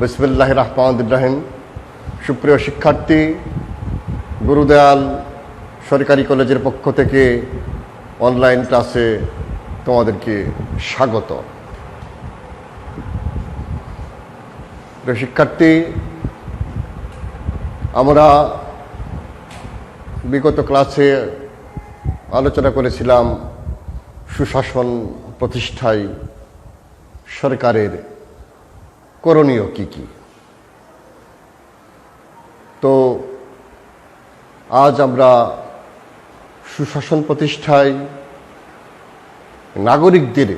বিসমুল্লাহ রহমান রাহিম সুপ্রিয় শিক্ষার্থী, গুরুদয়াল সরকারি কলেজের পক্ষ থেকে অনলাইন ক্লাসে তোমাদেরকে স্বাগত। শিক্ষার্থী, আমরা বিগত ক্লাসে আলোচনা করেছিলাম সুশাসন প্রতিষ্ঠায় সরকারের করণীয় কি কি? তো আজ আমরা সুশাসন প্রতিষ্ঠায় নাগরিকদের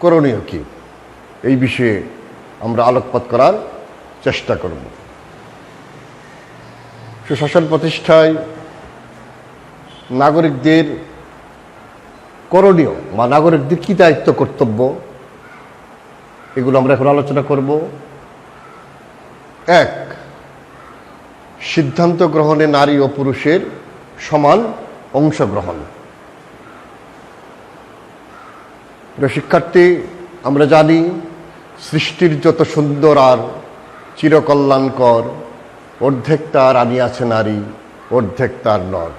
করণীয় কি? এই বিষয়ে আমরা আলোকপাত করার চেষ্টা করব। সুশাসন প্রতিষ্ঠায় নাগরিকদের করণীয় বা নাগরিকদের কী দায়িত্ব, কর্তব্য এগুলো আমরা এখন আলোচনা করব। এক, সিদ্ধান্ত গ্রহণে নারী ও পুরুষের সমান অংশগ্রহণ। শিক্ষার্থী, আমরা জানি সৃষ্টির যত সুন্দর আর চিরকল্যাণকর, অর্ধেক তার আছে নারী, অর্ধেক তার নর।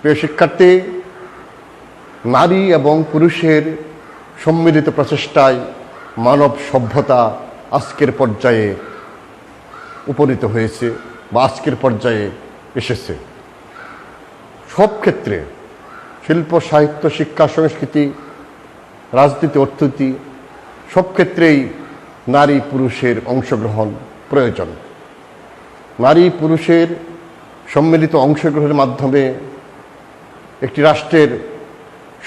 প্রিয় শিক্ষার্থী, নারী এবং পুরুষের সম্মিলিত প্রচেষ্টায় মানব সভ্যতা আজকের পর্যায়ে উপনীত হয়েছে বা আজকের পর্যায়ে এসেছে। সব ক্ষেত্রে শিল্প, সাহিত্য, শিক্ষা, সংস্কৃতি, রাজনীতি, অর্থনীতি, সব ক্ষেত্রেই নারী পুরুষের অংশগ্রহণ প্রয়োজন। নারী পুরুষের সম্মিলিত অংশগ্রহণের মাধ্যমে একটি রাষ্ট্রের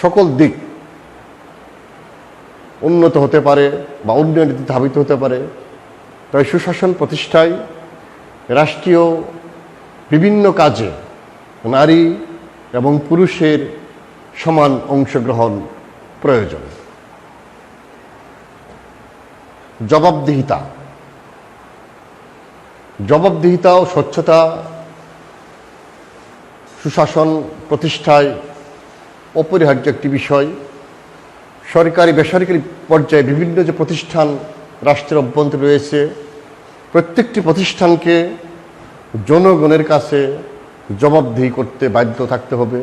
সকল দিক উন্নত হতে পারে বা উন্নয়নে ধাবিত হতে পারে। তাই সুশাসন প্রতিষ্ঠায় রাষ্ট্রীয় বিভিন্ন কাজে নারী এবং পুরুষের সমান অংশগ্রহণ প্রয়োজন। জবাবদিহিতা। জবাবদিহিতা ও স্বচ্ছতা সুশাসন প্রতিষ্ঠায় অপরিহার্য একটি বিষয়। সরকারি, বেসরকারি পর্যায়ে বিভিন্ন যে প্রতিষ্ঠান, রাষ্ট্রের অভ্যন্তরে রয়েছে, প্রত্যেকটি প্রতিষ্ঠানকে জনগণের কাছে জবাবদিহি করতে বাধ্য থাকতে হবে।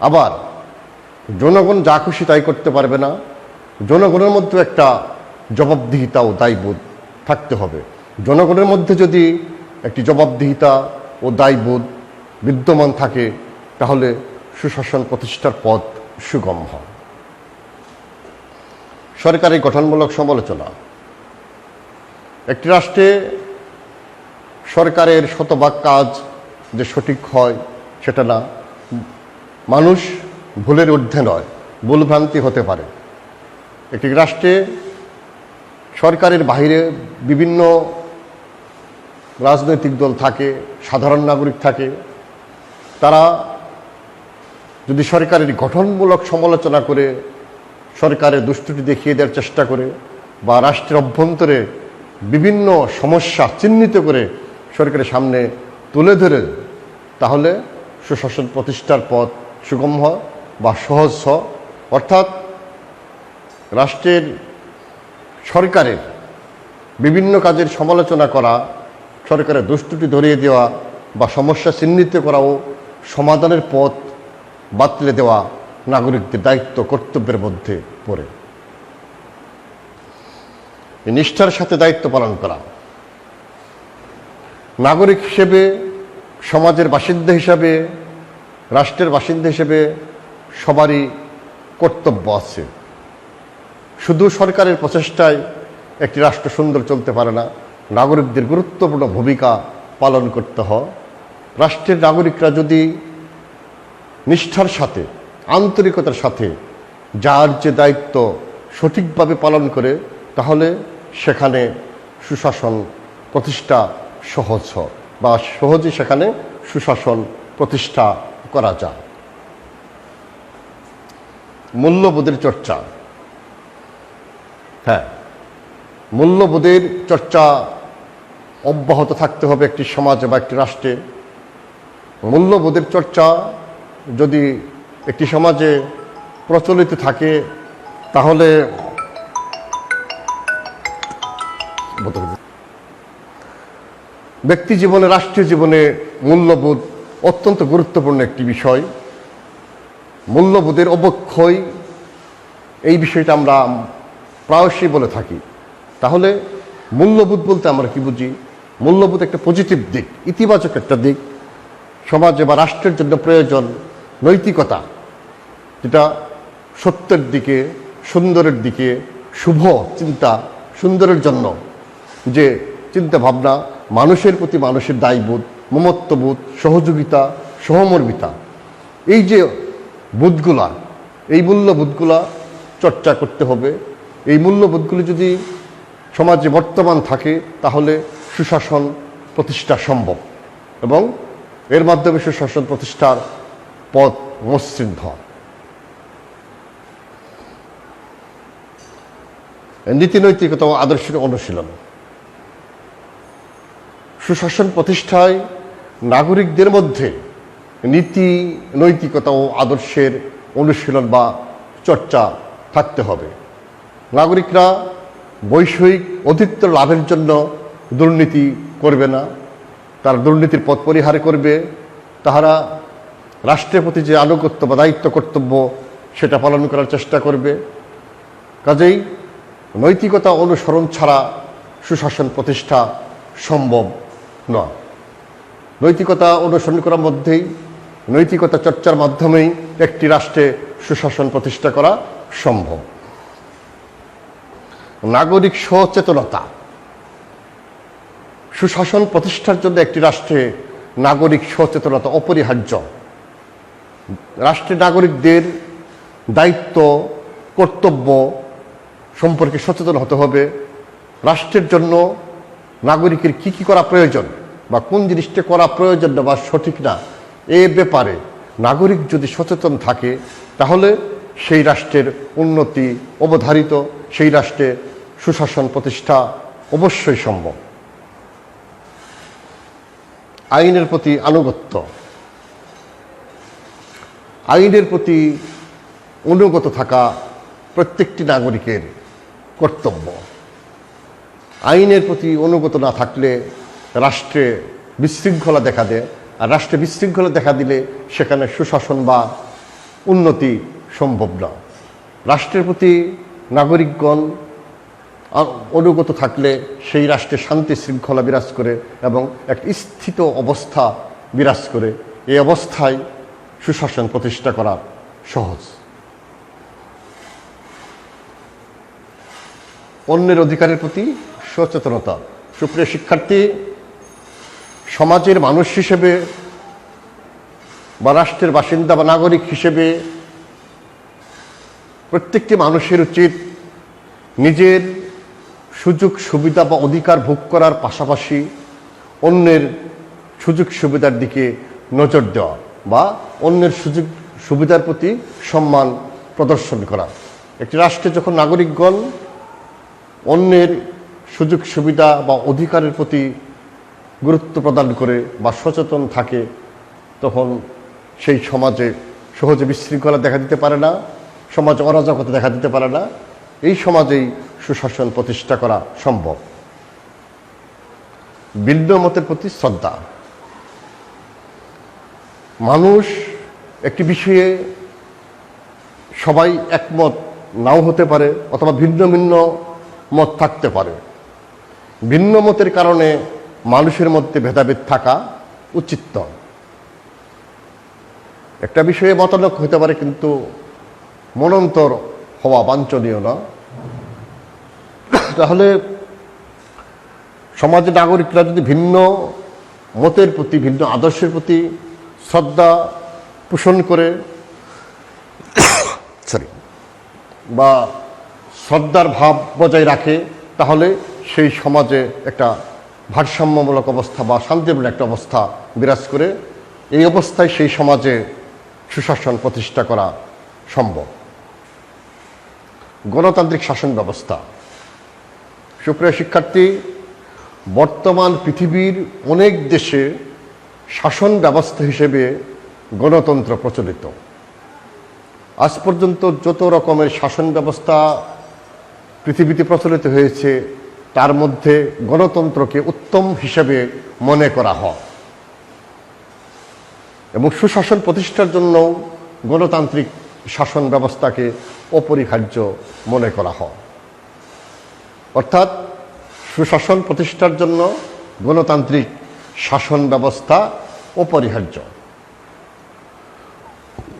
আবার, জনগণ যা খুশি তাই করতে পারবে না, জনগণের মধ্যে একটা জবাবদিহিতা ও দায়বোধ থাকতে হবে। জনগণের মধ্যে যদি একটি জবাবদিহিতা ও দায়বোধ বিদ্যমান থাকে, তাহলে সুশাসন প্রতিষ্ঠার পথ সুগম হয়। সরকারি গঠনমূলক সমালোচনা। একটি রাষ্ট্রে সরকারের শতভাগ কাজ যে সঠিক হয় সেটা না, মানুষ ভুলের ঊর্ধ্বে নয়, ভুলভ্রান্তি হতে পারে। একটি রাষ্ট্রে সরকারের বাইরে বিভিন্ন রাজনৈতিক দল থাকে, সাধারণ নাগরিক থাকে, তারা যদি সরকারের গঠনমূলক সমালোচনা করে সরকারের দুষ্টুটি দেখিয়ে দেওয়ার চেষ্টা করে বা রাষ্ট্রের অভ্যন্তরে বিভিন্ন সমস্যা চিহ্নিত করে সরকারের সামনে তুলে ধরে, তাহলে সুশাসন প্রতিষ্ঠার পথ সুগম হয় বা সহজ হয়। অর্থাৎ রাষ্ট্রের সরকারের বিভিন্ন কাজের সমালোচনা করা, সরকারের দুষ্টুটি ধরিয়ে দেওয়া বা সমস্যা চিহ্নিত করাও সমাধানের পথ বাতলে দেওয়া নাগরিকদের দায়িত্ব কর্তব্যের মধ্যে পড়ে। নিষ্ঠার সাথে দায়িত্ব পালন করা। নাগরিক হিসেবে, সমাজের বাসিন্দা হিসাবে, রাষ্ট্রের বাসিন্দা হিসেবে সবারই কর্তব্য আছে। শুধু সরকারের প্রচেষ্টায় একটি রাষ্ট্র সুন্দর চলতে পারে না, নাগরিকদের গুরুত্বপূর্ণ ভূমিকা পালন করতে হয়। রাষ্ট্রের নাগরিকরা যদি নিষ্ঠার সাথে আন্তরিকতার সাথে যার যে দায়িত্ব সঠিকভাবে পালন করে, তাহলে সেখানে সুশাসন প্রতিষ্ঠা সহজ বা সহজে সেখানে সুশাসন প্রতিষ্ঠা করা যায়। মূল্যবোধের চর্চা। হ্যাঁ মূল্যবোধের চর্চা অব্যাহত থাকতে হবে একটি সমাজে বা একটি রাষ্ট্রে। মূল্যবোধের চর্চা যদি একটি সমাজে প্রচলিত থাকে, তাহলে ব্যক্তি জীবনে, রাষ্ট্রীয় জীবনে মূল্যবোধ অত্যন্ত গুরুত্বপূর্ণ একটি বিষয়। মূল্যবোধের অবক্ষয়, এই বিষয়টা আমরা প্রায়শই বলে থাকি। তাহলে মূল্যবোধ বলতে আমরা কি বুঝি? মূল্যবোধ একটা পজিটিভ দিক, ইতিবাচক একটা দিক। সমাজে বা রাষ্ট্রের জন্য প্রয়োজন নৈতিকতা, যেটা সত্যের দিকে, সুন্দরের দিকে, শুভ চিন্তা, সুন্দরের জন্য, যে চিন্তা ভাবনা মানুষের প্রতি মানুষের দায়বোধ, মমত্ববোধ, সহযোগিতা, সহমর্মিতা। এই যে বোধগুলা, এই মূল্যবোধগুলা চর্চা করতে হবে। এই মূল্যবোধগুলি যদি সমাজে বর্তমান থাকে, তাহলে সুশাসন প্রতিষ্ঠা সম্ভব এবং এর মাধ্যমে সুশাসন প্রতিষ্ঠার পথ মসৃণ হয় নীতি নৈতিকতা ও আদর্শের অনুশীলন। সুশাসন প্রতিষ্ঠায় নাগরিকদের মধ্যে নীতি নৈতিকতা ও আদর্শের অনুশীলন বা চর্চা থাকতে হবে। নাগরিকরা বৈষয়িক অধিত্ব লাভের জন্য দুর্নীতি করবে না। তারা দুর্নীতির পথ পরিহার করবে। তাহারা রাষ্ট্রের প্রতি যে আনুগত্য বা দায়িত্ব কর্তব্য, সেটা পালন করার চেষ্টা করবে। কাজেই নৈতিকতা অনুসরণ ছাড়া সুশাসন প্রতিষ্ঠা সম্ভব নয়। নৈতিকতা অনুসরণ করার মধ্যেই নৈতিকতা চর্চার মাধ্যমেই একটি রাষ্ট্রে সুশাসন প্রতিষ্ঠা করা সম্ভব। নাগরিক সচেতনতা। সুশাসন প্রতিষ্ঠার জন্য একটি রাষ্ট্রে নাগরিক সচেতনতা অপরিহার্য। রাষ্ট্রের নাগরিকদের দায়িত্ব, কর্তব্য সম্পর্কে সচেতন হতে হবে। রাষ্ট্রের জন্য নাগরিকের কি কি করা প্রয়োজন বা কোন জিনিসটা করা প্রয়োজন না বা সঠিক না, এ ব্যাপারে নাগরিক যদি সচেতন থাকে, তাহলে সেই রাষ্ট্রের উন্নতি অবধারিত, সেই রাষ্ট্রে সুশাসন প্রতিষ্ঠা অবশ্যই সম্ভব। আইনের প্রতি আনুগত্য। আইনের প্রতি অনুগত থাকা প্রত্যেকটি নাগরিকের কর্তব্য। আইনের প্রতি অনুগত না থাকলে রাষ্ট্রে বিশৃঙ্খলা দেখা দেয়, আর রাষ্ট্রে বিশৃঙ্খলা দেখা দিলে সেখানে সুশাসন বা উন্নতি সম্ভব না। রাষ্ট্রের প্রতি নাগরিকগণ অনুগত থাকলে সেই রাষ্ট্রে শান্তি শৃঙ্খলা বিরাজ করে এবং এক স্থিত অবস্থা বিরাজ করে। এই অবস্থায় সুশাসন প্রতিষ্ঠা করা সহজ। অন্যের অধিকারের প্রতি সচেতনতা। সুপ্রিয় শিক্ষার্থী, সমাজের মানুষ হিসেবে বা রাষ্ট্রের বাসিন্দা বা নাগরিক হিসেবে প্রত্যেকটি মানুষের উচিত নিজের সুযোগ, সুবিধা বা অধিকার ভোগ করার পাশাপাশি অন্যের সুযোগ, সুবিধার দিকে নজর দেওয়া। বা অন্যের সুযোগ, সুবিধার প্রতি সম্মান প্রদর্শন করা। একটি রাষ্ট্রে যখন নাগরিকগণ অন্যের সুযোগ, সুবিধা বা অধিকারের প্রতি গুরুত্ব প্রদান করে বা সচেতন থাকে, তখন সেই সমাজে সহজে বিশৃঙ্খলা দেখা দিতে পারে না, সমাজে অরাজকতা দেখা দিতে পারে না। এই সমাজেই সুশাসন প্রতিষ্ঠা করা সম্ভব। ভিন্ন মতের প্রতি শ্রদ্ধা। মানুষ একটি বিষয়ে সবাই একমত নাও হতে পারে অথবা ভিন্ন ভিন্ন মত থাকতে পারে। ভিন্ন মতের কারণে মানুষের মধ্যে ভেদাভেদ থাকা উচিত নয়। একটা বিষয়ে মতানক হতে পারে কিন্তু মনন্তর হওয়া বাঞ্ছনীয় না। তাহলে সমাজের নাগরিকরা যদি ভিন্ন মতের প্রতি, ভিন্ন আদর্শের প্রতি শ্রদ্ধা পোষণ করে, সরি, বা শ্রদ্ধার ভাব বজায় রাখে, তাহলে সেই সমাজে একটা ভারসাম্যমূলক অবস্থা বা শান্তিপূর্ণ একটা অবস্থা বিরাজ করে। এই অবস্থায় সেই সমাজে সুশাসন প্রতিষ্ঠা করা সম্ভব। গণতান্ত্রিক শাসন ব্যবস্থা। সুপ্রিয় শিক্ষার্থী, বর্তমান পৃথিবীর অনেক দেশে শাসন ব্যবস্থা হিসেবে গণতন্ত্র প্রচলিত। আজ পর্যন্ত যত রকমের শাসন ব্যবস্থা পৃথিবীতে প্রচলিত হয়েছে, তার মধ্যে গণতন্ত্রকে উত্তম হিসেবে মনে করা হয়। এবং সুশাসন প্রতিষ্ঠার জন্য গণতান্ত্রিক শাসন ব্যবস্থাকে অপরিহার্য মনে করা হয়। অর্থাৎ সুশাসন প্রতিষ্ঠার জন্য গণতান্ত্রিক শাসন ব্যবস্থা অপরিহার্য।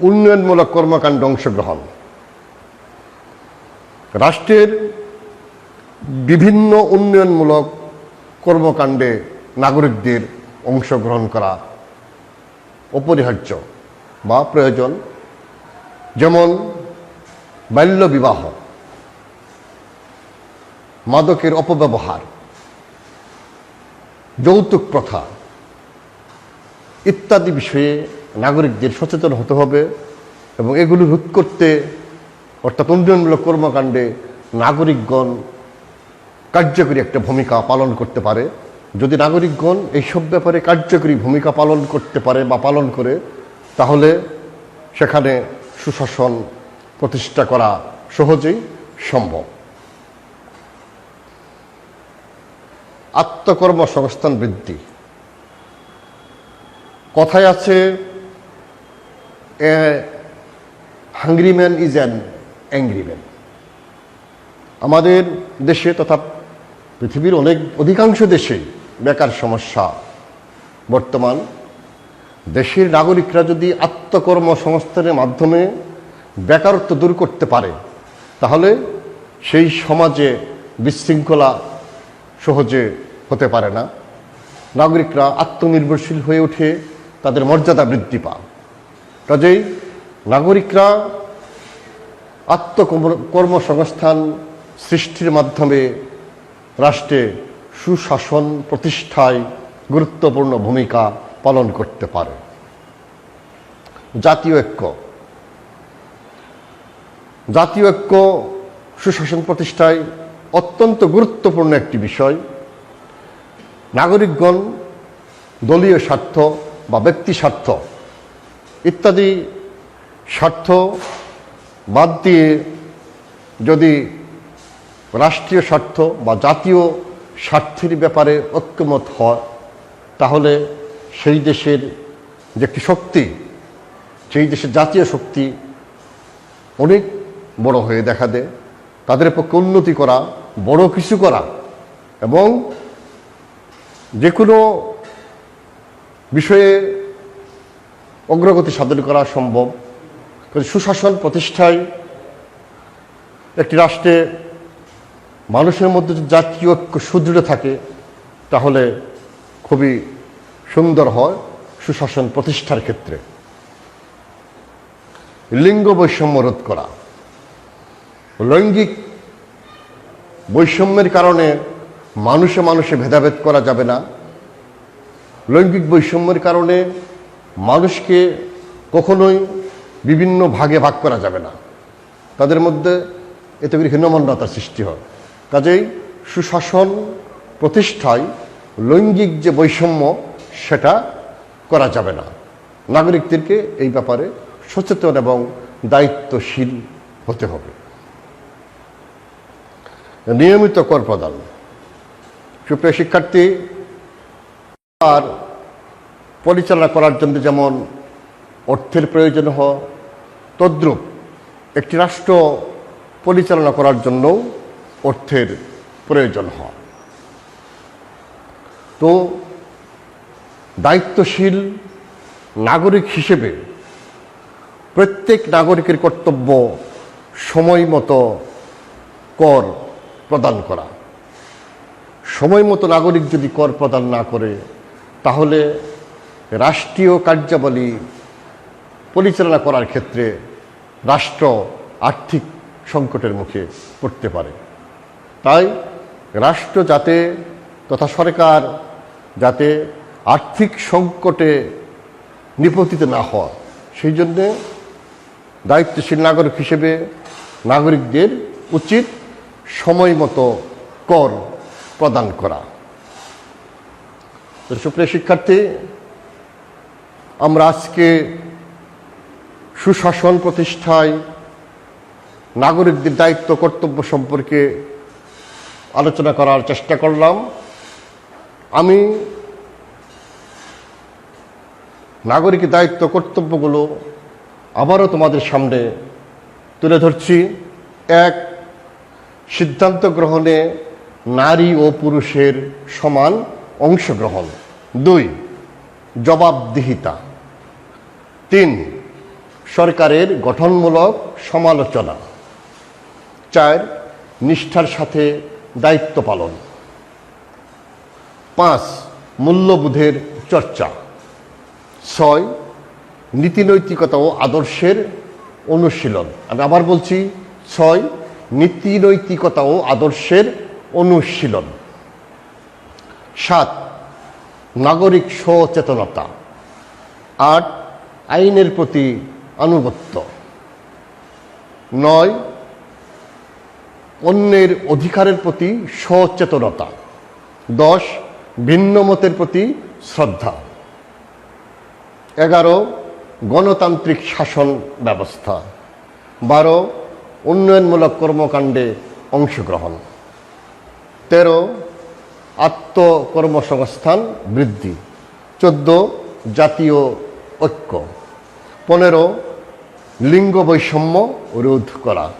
উন্নয়নমূলক কর্মকাণ্ডে অংশগ্রহণ। রাষ্ট্রের বিভিন্ন উন্নয়নমূলক কর্মকাণ্ডে নাগরিকদের অংশগ্রহণ করা অপরিহার্য বা প্রয়োজন। যেমন বাল্যবিবাহ, মাদকের অপব্যবহার যৌতুক প্রথা, ইত্যাদি বিষয়ে নাগরিকদের সচেতন হতে হবে এবং এগুলি রোধ করতে অর্থাৎ উন্নয়নমূলক কর্মকাণ্ডে নাগরিকগণ কার্যকরী একটা ভূমিকা পালন করতে পারে। যদি নাগরিকগণ এইসব ব্যাপারে কার্যকরী ভূমিকা পালন করতে পারে বা পালন করে, তাহলে সেখানে সুশাসন প্রতিষ্ঠা করা সহজেই সম্ভব। আত্মকর্মসংস্থান বৃদ্ধি। কথায় আছে, a hungry man is an angry man আমাদের দেশে তথা পৃথিবীর অনেক অধিকাংশ দেশেই বেকার সমস্যা। বর্তমান দেশের নাগরিকরা যদি আত্মকর্মসংস্থানের মাধ্যমে বেকারত্ব দূর করতে পারে, তাহলে সেই সমাজে বিশৃঙ্খলা সহজে হতে পারে না। নাগরিকরা আত্মনির্ভরশীল হয়ে ওঠে তাদের মর্যাদা বৃদ্ধি পায়। কাজেই নাগরিকরা আত্মকর্মসংস্থান সৃষ্টির মাধ্যমে রাষ্ট্রে সুশাসন প্রতিষ্ঠায় গুরুত্বপূর্ণ ভূমিকা পালন করতে পারে। জাতীয় ঐক্য। জাতীয় ঐক্য সুশাসন প্রতিষ্ঠায় অত্যন্ত গুরুত্বপূর্ণ একটি বিষয়। নাগরিকগণ দলীয় স্বার্থ বা ব্যক্তি স্বার্থ ইত্যাদি স্বার্থ বাদ দিয়ে যদি রাষ্ট্রীয় স্বার্থ বা জাতীয় স্বার্থের ব্যাপারে ঐক্যমত হয়, তাহলে সেই দেশের যে একটি শক্তি, সেই দেশের জাতীয় শক্তি অনেক বড় হয়ে দেখা দেয়। তাদের পক্ষে উন্নতি করা বড় কিছু করা এবং যে কোনো বিষয়ে অগ্রগতি সাধন করা সম্ভব। সুশাসন প্রতিষ্ঠায় একটি রাষ্ট্রে মানুষের মধ্যে জাতীয় ঐক্য সুদৃঢ় থাকে, তাহলে খুবই সুন্দর হয় সুশাসন প্রতিষ্ঠার ক্ষেত্রে। লিঙ্গ বৈষম্য রোধ করা, লৈঙ্গিক বৈষম্যের কারণে মানুষে মানুষে ভেদাভেদ করা যাবে না। লৈঙ্গিক বৈষম্যের কারণে মানুষকে কখনোই বিভিন্ন ভাগে ভাগ করা যাবে না। তাদের মধ্যে এতে করে হীনমন্যতার সৃষ্টি হয়। কাজেই সুশাসন প্রতিষ্ঠায় লৈঙ্গিক যে বৈষম্য, সেটা করা যাবে না। নাগরিকদেরকে এই ব্যাপারে সচেতন এবং দায়িত্বশীল হতে হবে। নিয়মিত কর প্রদান। সুপ্রিয় শিক্ষার্থী, আর পরিচালনা করার জন্য যেমন অর্থের প্রয়োজন হয়, তদ্রূপ একটি রাষ্ট্র পরিচালনা করার জন্য অর্থের প্রয়োজন হয়। তো দায়িত্বশীল নাগরিক হিসেবে প্রত্যেক নাগরিকের কর্তব্য সময় মতো কর প্রদান করা। সময় মতো নাগরিক যদি কর প্রদান না করে, তাহলে রাষ্ট্রীয় কার্যাবলী পরিচালনা করার ক্ষেত্রে রাষ্ট্র আর্থিক সংকটের মুখে পড়তে পারে। তাই রাষ্ট্র যাতে তথা সরকার যাতে আর্থিক সংকটে নিপতিত না হয়, সেই জন্যে দায়িত্বশীল নাগরিক হিসেবে নাগরিকদের উচিত সময় মতো কর প্রদান করা। সুপ্রিয় শিক্ষার্থী, আমরা আজকে সুশাসন প্রতিষ্ঠায় নাগরিকদের দায়িত্ব, কর্তব্য সম্পর্কে আলোচনা করার চেষ্টা করলাম। আমি নাগরিক দায়িত্ব, কর্তব্যগুলো আবারও তোমাদের সামনে তুলে ধরছি। এক সিদ্ধান্ত গ্রহণে নারী ও পুরুষের সমান অংশগ্রহণ। দুই, জবাবদিহিতা। তিন, সরকারের গঠনমূলক সমালোচনা। চার, নিষ্ঠার সাথে দায়িত্ব পালন। পাঁচ, মূল্যবোধের চর্চা। ছয়, নীতিনৈতিকতা ও আদর্শের অনুশীলন। আমি আবার বলছি, ছয় নীতিনৈতিকতা ও আদর্শের অনুশীলন। সাত, নাগরিক সচেতনতা। আট, আইনের প্রতি আনুগত্য। নয়, অন্যের অধিকারের প্রতি সচেতনতা। দশ, ভিন্ন মতের প্রতি শ্রদ্ধা। এগারো, গণতান্ত্রিক শাসন ব্যবস্থা। বারো উন্নয়নমূলক কর্মকাণ্ডে অংশগ্রহণ। তেরো, আত্মকর্মসংস্থান বৃদ্ধি। চোদ্দ, জাতীয় ঐক্য। পনেরো, লিঙ্গ বৈষম্য রোধ করা।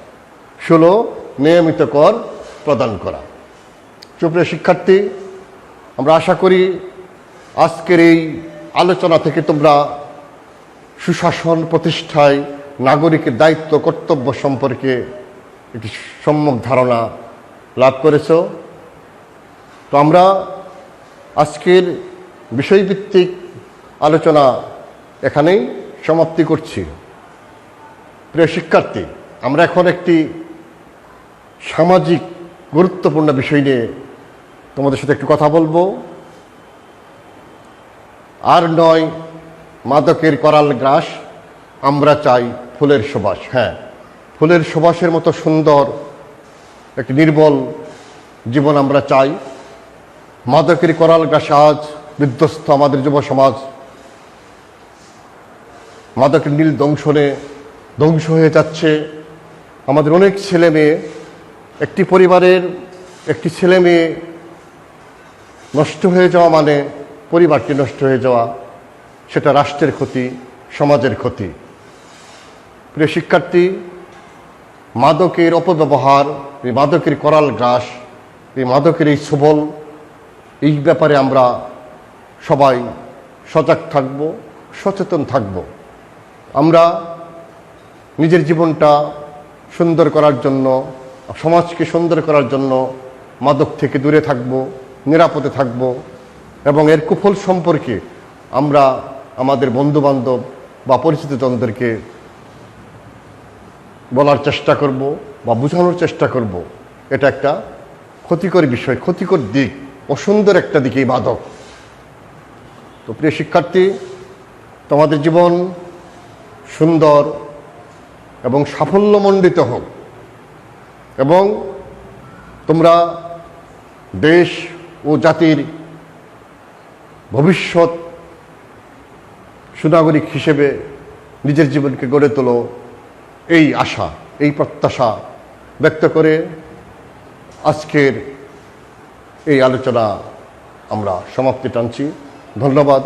ষোলো, নিয়মিত কর প্রদান করা। সুপ্রিয় শিক্ষার্থী, আমরা আশা করি আজকের এই আলোচনা থেকে তোমরা সুশাসন প্রতিষ্ঠায় নাগরিকের দায়িত্ব, কর্তব্য সম্পর্কে একটি সম্যক ধারণা লাভ করেছ। তো আমরা আজকের বিষয়ভিত্তিক আলোচনা এখানেই সমাপ্তি করছি। প্রিয় শিক্ষার্থী, আমরা এখন একটি সামাজিক গুরুত্বপূর্ণ বিষয় নিয়ে তোমাদের সাথে একটু কথা বলব। আর নয়, মাদকের করাল গ্রাস, আমরা চাই ফুলের সুবাস হ্যাঁ। ফুলের সুবাসের মতো সুন্দর, একটি নির্বল জীবন আমরা চাই। মাদকের করাল গ্রাস আজ বিধ্বস্ত আমাদের যুব সমাজ। মাদকের নীল দংশনে ধ্বংস হয়ে যাচ্ছে। আমাদের অনেক ছেলে মেয়ে, একটি পরিবারের একটি ছেলে মেয়ে নষ্ট হয়ে যাওয়া মানে পরিবারটি নষ্ট হয়ে যাওয়া, সেটা রাষ্ট্রের ক্ষতি, সমাজের ক্ষতি। প্রিয় শিক্ষার্থী, মাদকের অপব্যবহার, এই মাদকের করাল গ্রাস, এই মাদকের এই সবল, এই ব্যাপারে আমরা সবাই সজাগ থাকব, সচেতন থাকব। আমরা নিজের জীবনটা সুন্দর করার জন্য, সমাজকে সুন্দর করার জন্য মাদক থেকে দূরে থাকব, নিরাপদে থাকব এবং এর কুফল সম্পর্কে আমরা আমাদের বন্ধুবান্ধব বা পরিচিতজনদেরকে বলার চেষ্টা করব বা বোঝানোর চেষ্টা করব। এটা একটা ক্ষতিকর বিষয়, ক্ষতিকর দিক, অসুন্দর একটা দিক মাদক তো প্রিয় শিক্ষার্থী, তোমাদের জীবন সুন্দর এবং সাফল্যমণ্ডিত হোক এবং তোমরা দেশ ও জাতির ভবিষ্যৎ সুনাগরিক হিসেবে নিজের জীবনকে গড়ে তোলো। এই আশা এই প্রত্যাশা ব্যক্ত করে আজকের এই আলোচনা আমরা সমাপ্তি টানছি। ধন্যবাদ।